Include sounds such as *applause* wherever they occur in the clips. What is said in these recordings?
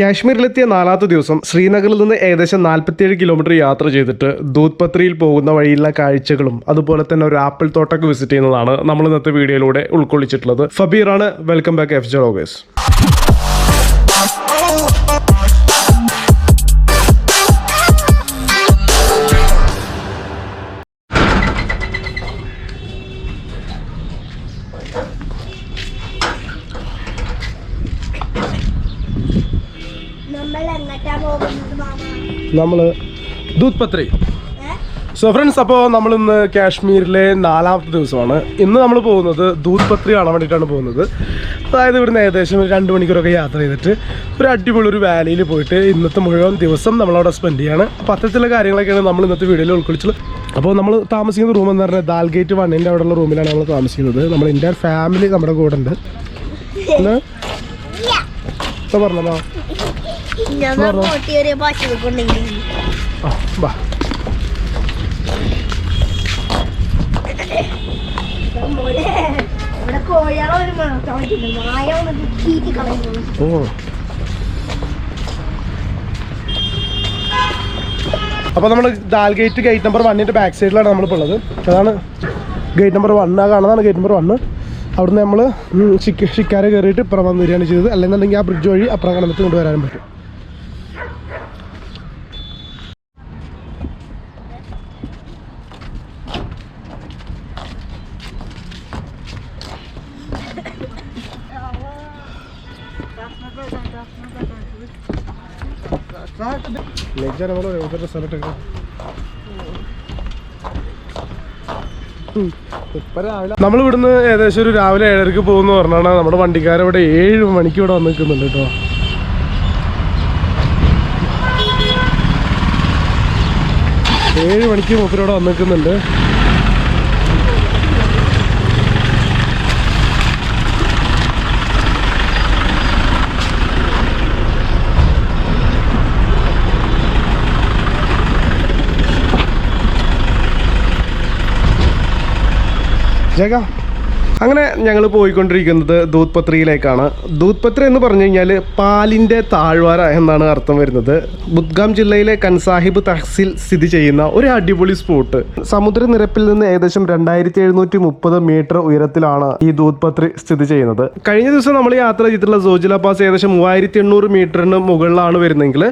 കാശ്മീരിലെത്തിയ നാലാമത്തെ ദിവസം ശ്രീനഗറിൽ നിന്ന് ഏകദേശം നാൽപ്പത്തിയേഴ് കിലോമീറ്റർ യാത്ര ചെയ്തിട്ട് ദൂത്പത്രിയിൽ പോകുന്ന വഴിയിലുള്ള കാഴ്ചകളും അതുപോലെ തന്നെ ഒരു ആപ്പിൾ തോട്ടൊക്കെ വിസിറ്റ് ചെയ്യുന്നതാണ് നമ്മൾ ഇന്നത്തെ വീഡിയോയിലൂടെ ഉൾക്കൊള്ളിച്ചിട്ടുള്ളത്. ഫബീറാണ്. വെൽക്കം ബാക്ക് എഫ് ജെ നമ്മൾ നമ്മൾ ദൂത്പത്രി? സോ ഫ്രണ്ട്സ് അപ്പോൾ നമ്മൾ ഇന്ന് കാശ്മീരിലെ നാലാമത്തെ ദിവസമാണ്. ഇന്ന് നമ്മൾ പോകുന്നത് ദൂത്പത്രി കാണാൻ വേണ്ടിയിട്ടാണ് പോകുന്നത്. അതായത് ഇവിടുന്ന് ഏകദേശം ഒരു രണ്ട് മണിക്കൂറൊക്കെ യാത്ര ചെയ്തിട്ട് ഒരു അടിപൊളി ഒരു വാലിയിൽ പോയിട്ട് ഇന്നത്തെ മുഴുവൻ ദിവസം നമ്മളവിടെ സ്പെൻഡ് ചെയ്യാണ്. അപ്പോൾ അത്തരത്തിലുള്ള കാര്യങ്ങളൊക്കെയാണ് നമ്മൾ ഇന്നത്തെ വീഡിയോയിൽ ഉൾക്കൊള്ളിച്ചത്. അപ്പോൾ നമ്മൾ താമസിക്കുന്ന റൂം എന്ന് പറഞ്ഞാൽ ദാൽ ഗേറ്റ് വണ്ണിന്റെ അവിടെയുള്ള റൂമിലാണ് നമ്മൾ താമസിക്കുന്നത്. നമ്മൾ എന്റെ ഫാമിലി നമ്മുടെ കൂടെ ഉണ്ട് *laughs* പറഞ്ഞോ? ഓ. അപ്പോൾ നമ്മൾ ദാൽ ഗേറ്റ് ഗേറ്റ് നമ്പർ വണ്ണിന്റെ ബാക്ക് സൈഡിലാണ് നമ്മളിപ്പോൾ ഉള്ളത്. അതാണ് ഗേറ്റ് നമ്പർ വൺ. ആ കാണുന്നതാണ് ഗേറ്റ് നമ്പർ വണ്ണ്. അവിടുന്ന് നമ്മൾ ഷിക്കാരെ കയറിയിട്ട് ഇപ്പുറം വന്ന് വരികയാണ് ചെയ്തത്. അല്ലെന്നുണ്ടെങ്കിൽ ആ ബ്രിഡ്ജ് വഴി അപ്പുറം കടന്നിട്ട് കൊണ്ടുവരാനും പറ്റും. നമ്മൾ ഇവിടുന്ന് ഏകദേശം ഒരു രാവിലെ ഏഴരക്ക് പോകുന്ന പറഞ്ഞാണ് നമ്മുടെ വണ്ടിക്കാരൻ ഇവിടെ ഏഴ് മണിക്ക് ഇവിടെ വന്ന് നിൽക്കുന്നുണ്ട് കേട്ടോ. ഏഴ് മണിക്ക് മൂപ്പരോടെ വന്ന് നിൽക്കുന്നുണ്ട്. जगह അങ്ങനെ ഞങ്ങൾ പോയിക്കൊണ്ടിരിക്കുന്നത് ദൂത്പത്രിയിലേക്കാണ്. ദൂത്പത്രി എന്ന് പറഞ്ഞു കഴിഞ്ഞാൽ പാലിന്റെ താഴ്വാര എന്നാണ് അർത്ഥം വരുന്നത്. ബുദ്ഗാം ജില്ലയിലെ കൻസാഹിബ് തഹസിൽ സ്ഥിതി ചെയ്യുന്ന ഒരു അടിപൊളി സ്പോട്ട് സമുദ്രനിരപ്പിൽ നിന്ന് ഏകദേശം രണ്ടായിരത്തി എഴുന്നൂറ്റി മുപ്പത് മീറ്റർ ഉയരത്തിലാണ് ഈ ദൂത്പത്രി സ്ഥിതി ചെയ്യുന്നത്. കഴിഞ്ഞ ദിവസം നമ്മൾ യാത്ര ചെയ്തിട്ടുള്ള സോജില പാസ് ഏകദേശം മൂവായിരത്തി എണ്ണൂറ് മീറ്ററിന് മുകളിലാണ് വരുന്നതെങ്കിൽ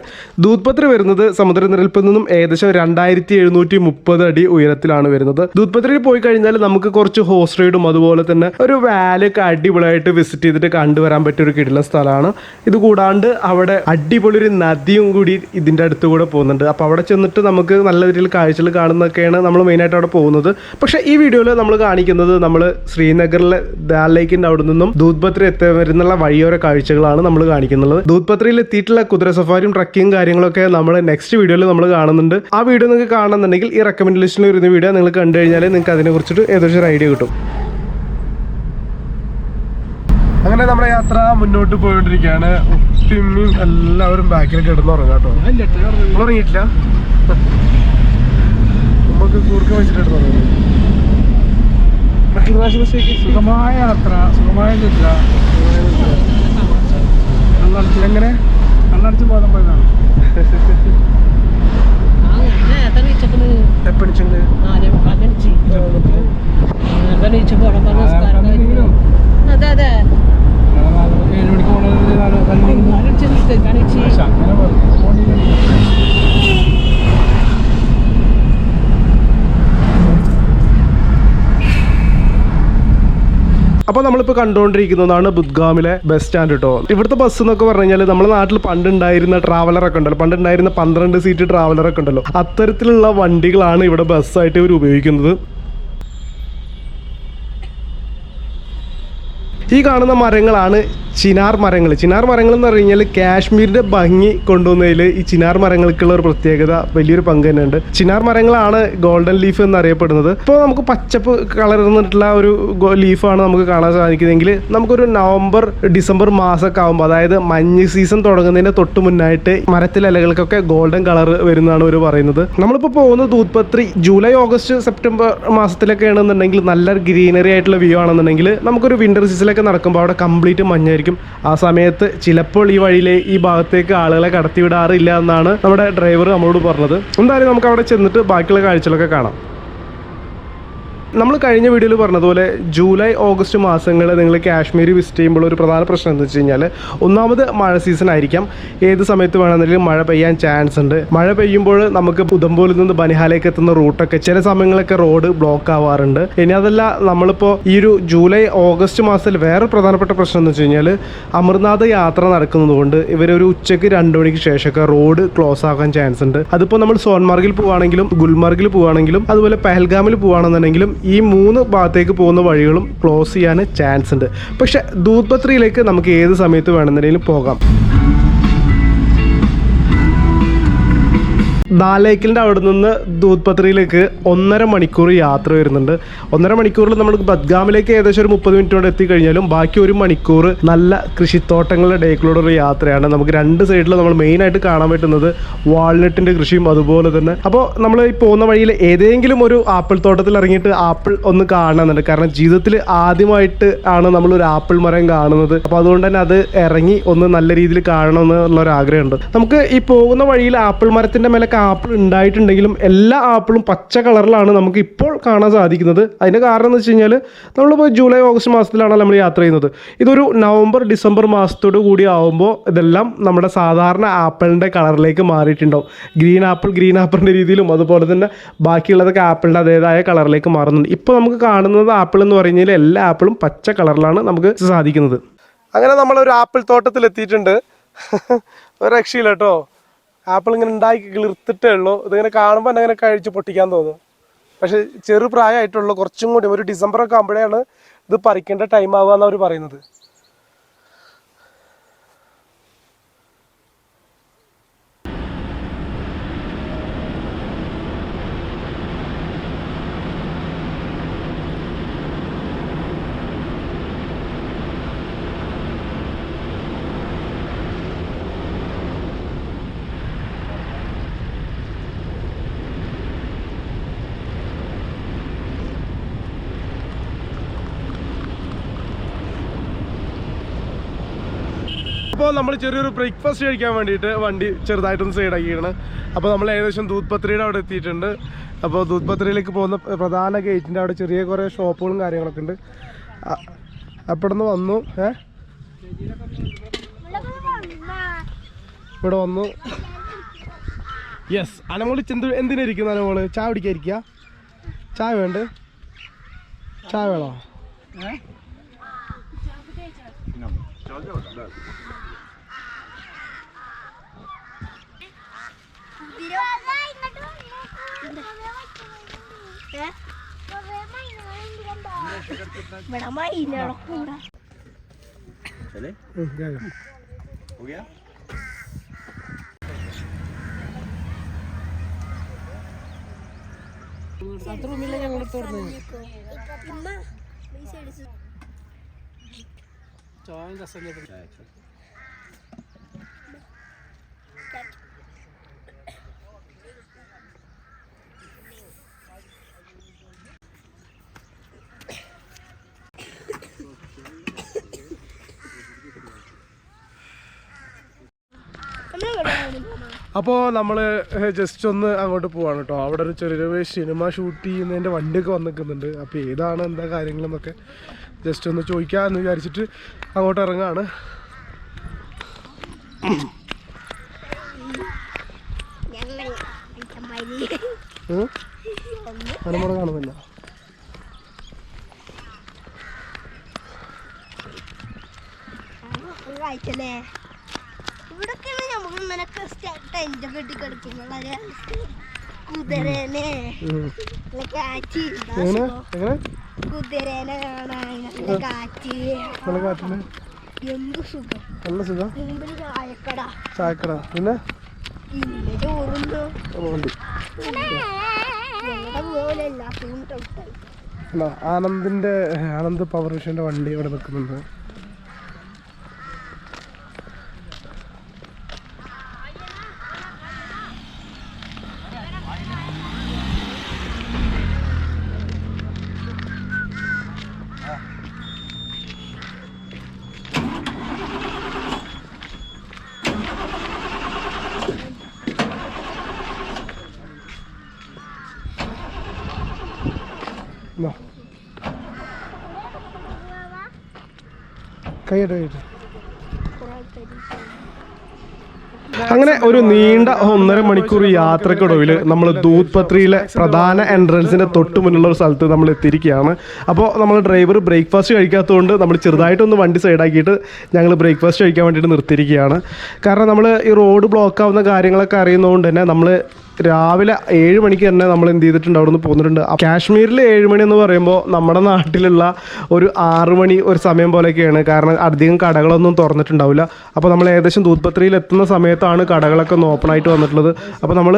ദൂത്പത്രി വരുന്നത് സമുദ്രനിരപ്പിൽ നിന്നും ഏകദേശം രണ്ടായിരത്തി എഴുന്നൂറ്റി മുപ്പത് അടി ഉയരത്തിലാണ് വരുന്നത്. ദൂത്പത്രിയിൽ പോയി കഴിഞ്ഞാൽ നമുക്ക് കുറച്ച് ഹോസ് റൈഡും അതുപോലെ തന്നെ ഒരു വാലൊക്കെ അടിപൊളിയായിട്ട് വിസിറ്റ് ചെയ്തിട്ട് കണ്ടുവരാൻ പറ്റിയ ഒരു കിടിലൻ സ്ഥലമാണ്. ഇത് കൂടാണ്ട് അവിടെ അടിപൊളി ഒരു നദിയും കൂടി ഇതിന്റെ അടുത്ത് കൂടെ പോകുന്നുണ്ട്. അപ്പോൾ അവിടെ ചെന്നിട്ട് നമുക്ക് നല്ല രീതിയിൽ കാഴ്ചകൾ കാണുന്നൊക്കെയാണ് നമ്മൾ മെയിനായിട്ട് അവിടെ പോകുന്നത്. പക്ഷേ ഈ വീഡിയോയിൽ നമ്മൾ കാണിക്കുന്നത് നമ്മൾ ശ്രീനഗറിലെ ദാൽ ലേക്കിന്റെ അവിടെ നിന്നും ദൂത്പത്രി എത്തി വരുന്നുള്ള വഴിയോര കാഴ്ചകളാണ് നമ്മൾ കാണിക്കുന്നത്. ദൂത്പത്രിയിൽ എത്തിയിട്ടുള്ള കുതിര സഫാരിയും ട്രക്കിങ് കാര്യങ്ങളൊക്കെ നമ്മൾ നെക്സ്റ്റ് വീഡിയോയിൽ നമ്മൾ കാണുന്നുണ്ട്. ആ വീഡിയോ നിങ്ങൾക്ക് കാണുന്നുണ്ടെങ്കിൽ ഈ റെക്കമെൻഡ് ലിസ്റ്റിൽ വരുന്ന വീഡിയോ നിങ്ങൾ കണ്ടു കഴിഞ്ഞാൽ നിങ്ങൾക്ക് അതിനെ കുറിച്ചിട്ട് ഏകദേശം ഒരു ഐഡിയ കിട്ടും. അങ്ങനെ നമ്മുടെ യാത്ര മുന്നോട്ട് പോയിക്കൊണ്ടിരിക്കുകയാണ് ഉപ്പിമ്മിയും എല്ലാവരും ബാക്കിൽ കിടന്നുറങ്ങാം കേട്ടോ നമ്മൾ ഉറങ്ങിയിട്ടില്ല? നമുക്ക് കൂർക്ക വെച്ചിട്ട് സുഖമായ യാത്ര സുഖമായ നിദ്ര എങ്ങനെ? കണ്ണടച്ച് ബോധം പോയതാണ്? എപ്പണിച്ചെങ്കിൽ അതെ അതെ ഏഴ് മണിക്ക് പോകണത് പക്ഷെ അങ്ങനെ പോകണില്ല അപ്പോൾ നമ്മളിപ്പോൾ കണ്ടുകൊണ്ടിരിക്കുന്നതാണ് ബുദ്ഗാമിലെ ബസ് സ്റ്റാൻഡ് കേട്ടോ ഇവിടുത്തെ ബസ് എന്നൊക്കെ പറഞ്ഞു കഴിഞ്ഞാൽ നമ്മുടെ നാട്ടിൽ പണ്ട് ഉണ്ടായിരുന്ന ട്രാവലറൊക്കെ ഉണ്ടല്ലോ. പണ്ട് ഉണ്ടായിരുന്ന പന്ത്രണ്ട് സീറ്റ് ട്രാവലറൊക്കെ ഉണ്ടല്ലോ. അത്തരത്തിലുള്ള വണ്ടികളാണ് ഇവിടെ ബസ് ആയിട്ട് ഇവർ ഉപയോഗിക്കുന്നത്. ഈ കാണുന്ന മരങ്ങളാണ് ചിനാർ മരങ്ങൾ. ചിനാർ മരങ്ങൾ എന്ന് പറഞ്ഞു കഴിഞ്ഞാൽ കാശ്മീരിന്റെ ഭംഗി കൊണ്ടുവന്നതിൽ ഈ ചിനാർ മരങ്ങൾക്കുള്ള ഒരു പ്രത്യേകത വലിയൊരു പങ്ക് തന്നെയുണ്ട്. ചിനാർ മരങ്ങളാണ് ഗോൾഡൻ ലീഫ് എന്നറിയപ്പെടുന്നത്. ഇപ്പോൾ നമുക്ക് പച്ചപ്പ് കളർന്നിട്ടുള്ള ഒരു ലീഫാണ് നമുക്ക് കാണാൻ സാധിക്കുന്നതെങ്കിൽ നമുക്കൊരു നവംബർ ഡിസംബർ മാസമൊക്കെ ആകുമ്പോൾ അതായത് മഞ്ഞ് സീസൺ തുടങ്ങുന്നതിന് തൊട്ട് മുന്നായിട്ട് മരത്തിലെ ഇലകൾക്കൊക്കെ ഗോൾഡൻ കളർ വരുന്നതാണ് ഒരു പറയുന്നത്. നമ്മളിപ്പോൾ പോകുന്ന ദൂത്പത്രി ജൂലൈ ഓഗസ്റ്റ് സെപ്റ്റംബർ മാസത്തിലൊക്കെ ആണെന്നുണ്ടെങ്കിൽ നല്ല ഗ്രീനറി ആയിട്ടുള്ള വ്യൂ ആണെന്നുണ്ടെങ്കിൽ നമുക്കൊരു വിന്റർ സീസണിലൊക്കെ ദൂത്പത്രിയിലൊക്കെ നടക്കുമ്പോൾ അവിടെ കംപ്ലീറ്റ് മഞ്ഞായിരിക്കും. ആ സമയത്ത് ചിലപ്പോൾ ഈ വഴിയിലെ ഈ ഭാഗത്തേക്ക് ആളുകളെ കടത്തിവിടാറില്ല എന്നാണ് നമ്മുടെ ഡ്രൈവർ നമ്മളോട് പറഞ്ഞത്. എന്തായാലും നമുക്ക് അവിടെ ചെന്നിട്ട് ബാക്കിയുള്ള കാഴ്ചകളൊക്കെ കാണാം. നമ്മൾ കഴിഞ്ഞ വീഡിയോയിൽ പറഞ്ഞതുപോലെ ജൂലൈ ഓഗസ്റ്റ് മാസങ്ങളിൽ നിങ്ങൾ കാശ്മീർ വിസിറ്റ് ചെയ്യുമ്പോൾ ഒരു പ്രധാന പ്രശ്നം എന്ന് വെച്ച് കഴിഞ്ഞാൽ ഒന്നാമത് മഴ സീസൺ ആയിരിക്കാം. ഏത് സമയത്ത് വേണമെന്നുണ്ടെങ്കിലും മഴ പെയ്യാൻ ചാൻസ് ഉണ്ട്. മഴ പെയ്യുമ്പോൾ നമുക്ക് ഉദംപോലിൽ നിന്ന് ബനിഹാലേക്ക് എത്തുന്ന റൂട്ടൊക്കെ ചില സമയങ്ങളൊക്കെ റോഡ് ബ്ലോക്ക് ആവാറുണ്ട്. ഇനി അതല്ല നമ്മളിപ്പോൾ ഈ ഒരു ജൂലൈ ഓഗസ്റ്റ് മാസത്തിൽ വേറെ പ്രധാനപ്പെട്ട പ്രശ്നം എന്ന് വെച്ച് കഴിഞ്ഞാൽ അമർനാഥ് യാത്ര നടക്കുന്നതുകൊണ്ട് ഇവരൊരു ഉച്ചയ്ക്ക് രണ്ട് മണിക്ക് ശേഷമൊക്കെ റോഡ് ക്ലോസ് ആകാൻ ചാൻസ് ഉണ്ട്. അതിപ്പോൾ നമ്മൾ സോൻമാർഗിൽ പോവാണെങ്കിലും ഗുൽമാർഗിൽ പോവാണെങ്കിലും അതുപോലെ പെഹൽഗാമിൽ പോവുകയാണെന്നുണ്ടെങ്കിലും ഈ മൂന്ന് ഭാഗത്തേക്ക് പോകുന്ന വഴികളും ക്ലോസ് ചെയ്യാൻ ചാൻസ് ഉണ്ട്. പക്ഷേ ദൂത്പത്രിയിലേക്ക് നമുക്ക് ഏത് സമയത്ത് വേണമെന്നുണ്ടെങ്കിലും പോകാം. ദാലേക്കിന്റെ അവിടെ നിന്ന് ദൂത്പത്രിയിലേക്ക് ഒന്നര മണിക്കൂർ യാത്ര വരുന്നുണ്ട്. ഒന്നര മണിക്കൂറിൽ നമ്മൾ ബദ്ഗാമിലേക്ക് ഏകദേശം ഒരു മുപ്പത് മിനിറ്റ് കൊണ്ട് എത്തിക്കഴിഞ്ഞാലും ബാക്കി ഒരു മണിക്കൂർ നല്ല കൃഷിത്തോട്ടങ്ങളുടെ ഡേക്കിലൂടെ യാത്രയാണ്. നമുക്ക് രണ്ട് സൈഡിൽ നമ്മൾ മെയിനായിട്ട് കാണാൻ പറ്റുന്നത് വാൾനട്ടിന്റെ കൃഷിയും അതുപോലെ തന്നെ. അപ്പോൾ നമ്മൾ ഈ പോകുന്ന വഴിയിൽ ഏതെങ്കിലും ഒരു ആപ്പിൾ തോട്ടത്തിൽ ഇറങ്ങിയിട്ട് ആപ്പിൾ ഒന്ന് കാണുന്നുണ്ട്. കാരണം ജീവിതത്തിൽ ആദ്യമായിട്ട് ആണ് നമ്മൾ ഒരു ആപ്പിൾ മരം കാണുന്നത്. അപ്പോൾ അതുകൊണ്ട് തന്നെ അത് ഇറങ്ങി ഒന്ന് നല്ല രീതിയിൽ കാണണം എന്നുള്ള ഒരു ആഗ്രഹമുണ്ട് നമുക്ക് ഈ പോകുന്ന വഴിയിൽ ആപ്പിൾ മരത്തിന്റെ മേലൊക്കെ ആപ്പിൾ ഉണ്ടായിട്ടുണ്ടെങ്കിലും എല്ലാ ആപ്പിളും പച്ച കളറിലാണ് നമുക്ക് ഇപ്പോൾ കാണാൻ സാധിക്കുന്നത്. അതിന്റെ കാരണം എന്ന് വെച്ച് കഴിഞ്ഞാൽ നമ്മളിപ്പോൾ ജൂലൈ ഓഗസ്റ്റ് മാസത്തിലാണ് നമ്മൾ യാത്ര ചെയ്യുന്നത്. ഇതൊരു നവംബർ ഡിസംബർ മാസത്തോടു കൂടി ആവുമ്പോൾ ഇതെല്ലാം നമ്മുടെ സാധാരണ ആപ്പിളിന്റെ കളറിലേക്ക് മാറിയിട്ടുണ്ടാവും. ഗ്രീൻ ആപ്പിൾ ഗ്രീൻ ആപ്പിളിന്റെ രീതിയിലും അതുപോലെ തന്നെ ബാക്കിയുള്ളതൊക്കെ ആപ്പിളിന്റെ അതേതായ കളറിലേക്ക് മാറുന്നുണ്ട്. ഇപ്പോൾ നമുക്ക് കാണുന്നത് ആപ്പിൾ എന്ന് പറഞ്ഞാൽ എല്ലാ ആപ്പിളും പച്ച കളറിലാണ് നമുക്ക് സാധിക്കുന്നത്. അങ്ങനെ നമ്മളൊരു ആപ്പിൾ തോട്ടത്തിൽ എത്തിയിട്ടുണ്ട് ഒരു രക്ഷയില്ല കേട്ടോ. ആപ്പിൾ ഇങ്ങനെ ഉണ്ടാക്കി കിളിർത്തിട്ടേ ഉള്ളൂ. ഇതിങ്ങനെ കാണുമ്പോൾ തന്നെ അങ്ങനെ കഴിച്ച് പൊട്ടിക്കാൻ തോന്നും. പക്ഷെ ചെറു പ്രായമായിട്ടുള്ളൂ. കുറച്ചും കൂടി. ഒരു ഡിസംബർ ഒക്കെ ആകുമ്പോഴാണ് ഇത് പറിക്കേണ്ട ടൈം ആവുക എന്നാണ് അവർ പറയുന്നത്. അപ്പോൾ നമ്മൾ ചെറിയൊരു ബ്രേക്ക്ഫാസ്റ്റ് കഴിക്കാൻ വേണ്ടിയിട്ട് വണ്ടി ചെറുതായിട്ടൊന്ന് സൈഡാക്കിയാണ് അപ്പോൾ നമ്മൾ ഏകദേശം ദൂത്പത്രിയുടെ അവിടെ എത്തിയിട്ടുണ്ട്. അപ്പോൾ ദൂത്പത്രിയിലേക്ക് പോകുന്ന പ്രധാന ഗേറ്റിന്റെ അവിടെ ചെറിയ കുറേ ഷോപ്പുകളും കാര്യങ്ങളൊക്കെ ഉണ്ട്. അപ്പോൾ നിന്ന് വന്നു. ഏ? ഇവിടെ വന്നു. യെസ് അനമോൾ ചെന്ത് എന്തിനായിരിക്കുന്നു അനമോൾ ചായ കുടിക്കാതിരിക്കുക ചായ വേണ്ട? ചായ വേണോ? ഇവിടെ മൈനയുടെ കൂടെ ഉം, കേൾക്കാം. ഇമ്മ ഈ സൈഡ് അപ്പോൾ നമ്മൾ ജസ്റ്റ് ഒന്ന് അങ്ങോട്ട് പോവാണ് കേട്ടോ അവിടെ ഒരു ചെറിയ സിനിമ ഷൂട്ട് ചെയ്യുന്നതിന്റെ വണ്ടിയൊക്കെ വന്ന് നിൽക്കുന്നുണ്ട് അപ്പോൾ ഏതാണ് എന്താ കാര്യങ്ങളെന്നൊക്കെ ജസ്റ്റ് ഒന്ന് ചോദിക്കാമെന്ന് വിചാരിച്ചിട്ട് അങ്ങോട്ട് അച്ഛന്മാരി അനുമോടെ കാണുന്നില്ല. കാഴ്ചല്ലേ ഇവിടൊക്കെ നമുക്ക് ഇങ്ങനെ ടെന്റ് കിടക്കുമ്പോഴേ കുതിരനെ. കാറ്റ് കുതിരനെ കാണാൻ കാറ്റ്. എന്ത് സുഖം? നല്ല സുഖം? ചായക്കട. ചായക്കട. പിന്നെ? ചോറുണ്ടോ. ആനന്ദിന്റെ ആനന്ദ് പവർ വിഷന്റെ വണ്ടി ഇവിടെ നിൽക്കുന്നുണ്ട് കൈയ്യട്ടെ അങ്ങനെ ഒരു നീണ്ട ഒന്നര മണിക്കൂർ യാത്രക്കൊടുവിൽ നമ്മൾ ദൂത്പത്രിയിലെ പ്രധാന എൻട്രൻസിന്റെ തൊട്ട് മുന്നിലുള്ള ഒരു സ്ഥലത്ത് നമ്മൾ എത്തിയിരിക്കുകയാണ്. അപ്പോൾ നമ്മൾ ഡ്രൈവർ ബ്രേക്ക്ഫാസ്റ്റ് കഴിക്കാത്തതുകൊണ്ട് നമ്മൾ ചെറുതായിട്ടൊന്ന് വണ്ടി സൈഡാക്കിയിട്ട് ഞങ്ങൾ ബ്രേക്ക്ഫാസ്റ്റ് കഴിക്കാൻ വേണ്ടിയിട്ട് നിർത്തിയിരിക്കുകയാണ്. കാരണം നമ്മൾ ഈ റോഡ് ബ്ലോക്ക് ആവുന്ന കാര്യങ്ങളൊക്കെ അറിയുന്നതുകൊണ്ട് തന്നെ നമ്മൾ രാവിലെ ഏഴ് മണിക്ക് തന്നെ നമ്മൾ എന്ത് ചെയ്തിട്ടുണ്ട് അവിടെ നിന്ന് പോന്നിട്ടുണ്ട് കാശ്മീരിൽ ഏഴ് മണി എന്ന് പറയുമ്പോൾ നമ്മുടെ നാട്ടിലുള്ള ഒരു ആറ് മണി ഒരു സമയം പോലെയൊക്കെയാണ്. കാരണം അധികം കടകളൊന്നും തുറന്നിട്ടുണ്ടാവില്ല. അപ്പോൾ നമ്മൾ ഏകദേശം ദൂത്പത്രിയിൽ എത്തുന്ന സമയത്താണ് കടകളൊക്കെ ഒന്ന് ഓപ്പൺ ആയിട്ട് വന്നിട്ടുള്ളത്. അപ്പോൾ നമ്മൾ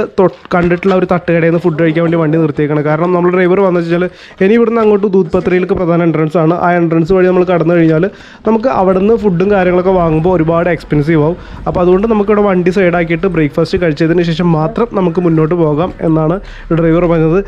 കണ്ടിട്ടുള്ള ഒരു തട്ടുകടയിൽ നിന്ന് ഫുഡ് കഴിക്കാൻ വേണ്ടി വണ്ടി നിർത്തിയേക്കാണ്. കാരണം നമ്മൾ ഡ്രൈവർ വന്നു വെച്ചാൽ ഇനി ഇവിടുന്ന് അങ്ങോട്ട് ദൂത്പത്രിയിലേക്ക് പ്രധാന എൻട്രൻസ് ആണ്. ആ എൻട്രൻസ് വഴി നമ്മൾ കടന്നു കഴിഞ്ഞാൽ നമുക്ക് അവിടെ നിന്ന് ഫുഡും കാര്യങ്ങളൊക്കെ വാങ്ങുമ്പോൾ ഒരുപാട് എക്സ്പെൻസീവ് ആവും. അപ്പോൾ അതുകൊണ്ട് നമുക്കിവിടെ വണ്ടി സൈഡാക്കിയിട്ട് ബ്രേക്ക്ഫാസ്റ്റ് കഴിച്ചതിന് ശേഷം മാത്രം നമുക്ക് മുന്നോട്ട് പോകാം എന്നാണ് ഡ്രൈവർ പറഞ്ഞത്.